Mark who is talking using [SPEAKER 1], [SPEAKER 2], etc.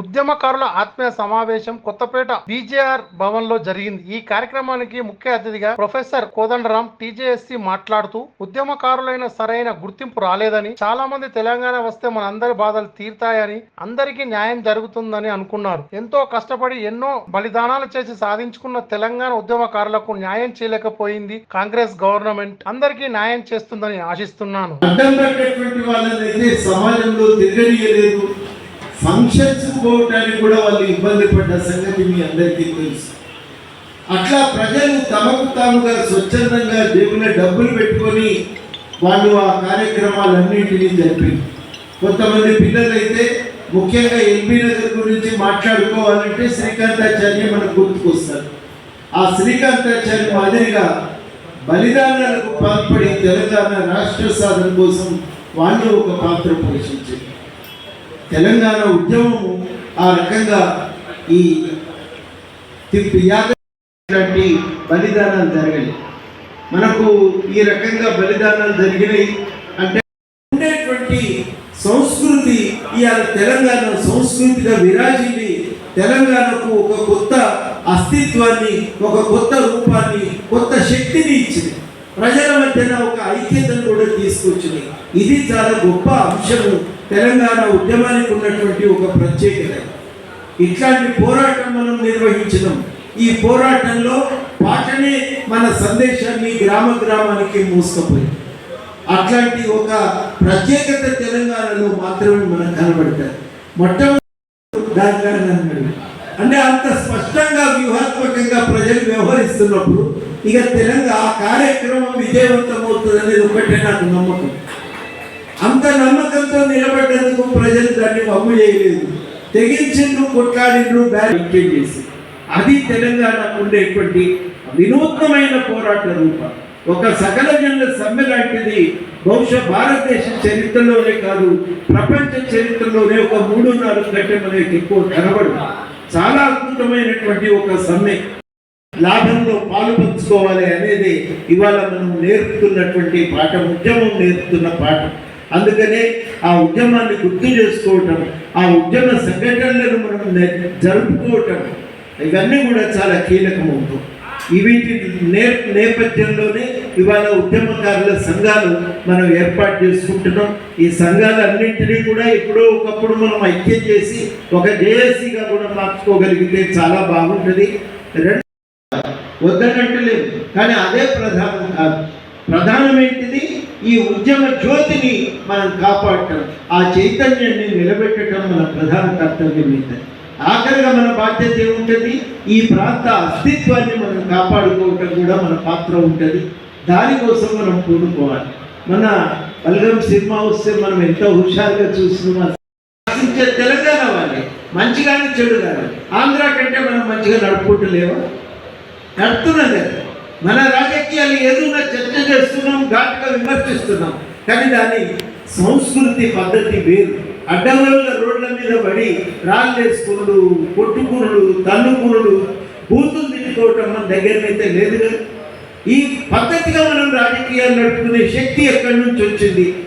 [SPEAKER 1] ఉద్యమకారుల ఆత్మీయ సమావేశం కొత్తపేట బీజేఆర్ భవన్లో జరిగింది. ఈ కార్యక్రమానికి ముఖ్య అతిథిగా ప్రొఫెసర్ కోదండరాం టీజేఎస్సి మాట్లాడుతూ ఉద్యమకారులైన సరైన గుర్తింపు రాలేదని చాలా మంది తెలంగాణ వస్తే మనందరి బాధలు తీరుతాయని అందరికీ న్యాయం జరుగుతుందని అనుకున్నారు. ఎంతో కష్టపడి ఎన్నో బలిదానాలు చేసి సాధించుకున్న తెలంగాణ ఉద్యమకారులకు న్యాయం చేయలేకపోయింది కాంగ్రెస్ గవర్నమెంట్. అందరికీ న్యాయం చేస్తుందని ఆశిస్తున్నాను.
[SPEAKER 2] సమాజంలో ఫంక్షన్స్ పోవడానికి కూడా వాళ్ళు ఇబ్బంది పడ్డ సంగతి మీ అందరికీ తెలుసు. అట్లా ప్రజలు తమకు తాముగా స్వచ్ఛందంగా దేవుని డబ్బులు పెట్టుకొని వాళ్ళు ఆ కార్యక్రమాలన్నింటినీ జరిపారు. కొంతమంది పిల్లలైతే ముఖ్యంగా ఎల్బీ నగర్ గురించి మాట్లాడుకోవాలంటే శ్రీకాంతాచార్య మనకు గుర్తుకొస్తారు. ఆ శ్రీకాంతాచార్య మాదిరిగా బలిదానాలకు పాల్పడి తెలంగాణ రాష్ట్ర సాధన కోసం వాళ్ళు ఒక పాత్ర పోషించారు. తెలంగాణ ఉద్యమం ఆ రకంగా ఈ తిప్పి యాదవ్ బలిదానాలు జరగలేదు మనకు ఈ రకంగా బలిదానాలు జరిగినాయి అంటే ఉండేటువంటి సంస్కృతి ఇవాళ తెలంగాణ సంస్కృతిగా విరాజిల్లి తెలంగాణకు ఒక కొత్త అస్తిత్వాన్ని ఒక కొత్త రూపాన్ని కొత్త శక్తిని ఇచ్చింది. ప్రజల మధ్యన ఒక ఐక్యతను కూడా తీసుకొచ్చింది. ఇది చాలా గొప్ప అంశము. తెలంగాణ ఉద్యమానికి ఉన్నటువంటి ఒక ప్రత్యేకత. ఇట్లాంటి పోరాటం మనం నిర్వహించడం. ఈ పోరాటంలో పాటనే మన సందేశాన్ని గ్రామ గ్రామానికి మూసుకుపోయింది. అట్లాంటి ఒక ప్రత్యేకత తెలంగాణలో మాత్రమే మనకు కనబడతారు మొట్టమొదటి అంటే అంత స్పష్టంగా వ్యూహాత్మకంగా ప్రజలు వ్యవహరిస్తున్నప్పుడు ఇక తెలంగాణ ఆ కార్యక్రమం విజయవంతం అవుతుంది అనేది ఒకటే నాకు నమ్మకం. ప్రజలు దాన్ని మగ్గు చేయలేదు. తెగించిండ్రు కొట్లాడిండ్రు బ్యారికేడ్ చేసి. అది తెలంగాణకు ఉండేటువంటి వినూత్నమైన పోరాట రూపం. ఒక సకల జనుల సమ్మె లాంటిది బహుశా భారతదేశ చరిత్రలోనే కాదు ప్రపంచ చరిత్రలోనే ఒక మూడు నాలుగు గంటల మనకి ఎక్కువ కనబడు చాలా అద్భుతమైనటువంటి ఒక సమ్మె. లాభంలో పాలు పంచుకోవాలి అనేది ఇవాళ మనం నేర్పుతున్నటువంటి పాఠం ఉద్యమం నేర్పుతున్న పాఠం. అందుకనే ఆ ఉద్యమాన్ని గుర్తు చేసుకోవటం ఆ ఉద్యమ సంఘటనలను మనం జరుపుకోవటం ఇవన్నీ కూడా చాలా కీలకం ఈ వీటి నే నేపథ్యంలోనే ఇవాళ ఉద్యమకారుల సంఘాలు మనం ఏర్పాటు చేసుకుంటున్నాం. ఈ సంఘాలన్నింటినీ కూడా ఎప్పుడో ఒకప్పుడు మనం ఐక్యం చేసి ఒక జేఏసీగా కూడా మార్చుకోగలిగితే చాలా బాగుంటుంది. రెండు వద్దనట్టలేదు కానీ అదే ప్రధానం. ఈ ఉద్యమ జ్యోతిని మనం కాపాడటం ఆ చైతన్యాన్ని నిలబెట్టడం మన ప్రధాన కర్తవ్యం ఏంటంటే ఆఖరిగా మన బాధ్యత ఏముంటుంది? ఈ ప్రాంత అస్తిత్వాన్ని మనం కాపాడుకోవటం కూడా మన పాత్ర ఉంటుంది. దానికోసం మనం పూనుకోవాలి. మన బలగం సినిమా వస్తే మనం ఎంతో హుషారుగా చూస్తున్నాం శాసించే తెలంగాణ వాళ్ళే. మంచిగానే చెడు కానీ ఆంధ్ర కంటే మనం మంచిగా నడుపుకుంటలేవా? నడుపుతున్నాం కదా. మన రాజకీయాలు ఏదైనా చర్చ చేస్తున్నాం ఘాటుగా విమర్శిస్తున్నాం. కానీ దాని సంస్కృతి పద్ధతి వేరు. అడ్డగోళ్ళ రోడ్ల మీద పడి రాళ్ళు కొట్టుకునుడు తన్నుకునుడు బూతులు తిట్టుకోవటం మన దగ్గరనైతే లేదు ఈ పద్ధతిగా మనం రాజకీయాలు నడుపుకునే శక్తి ఎక్కడి నుంచి వచ్చింది?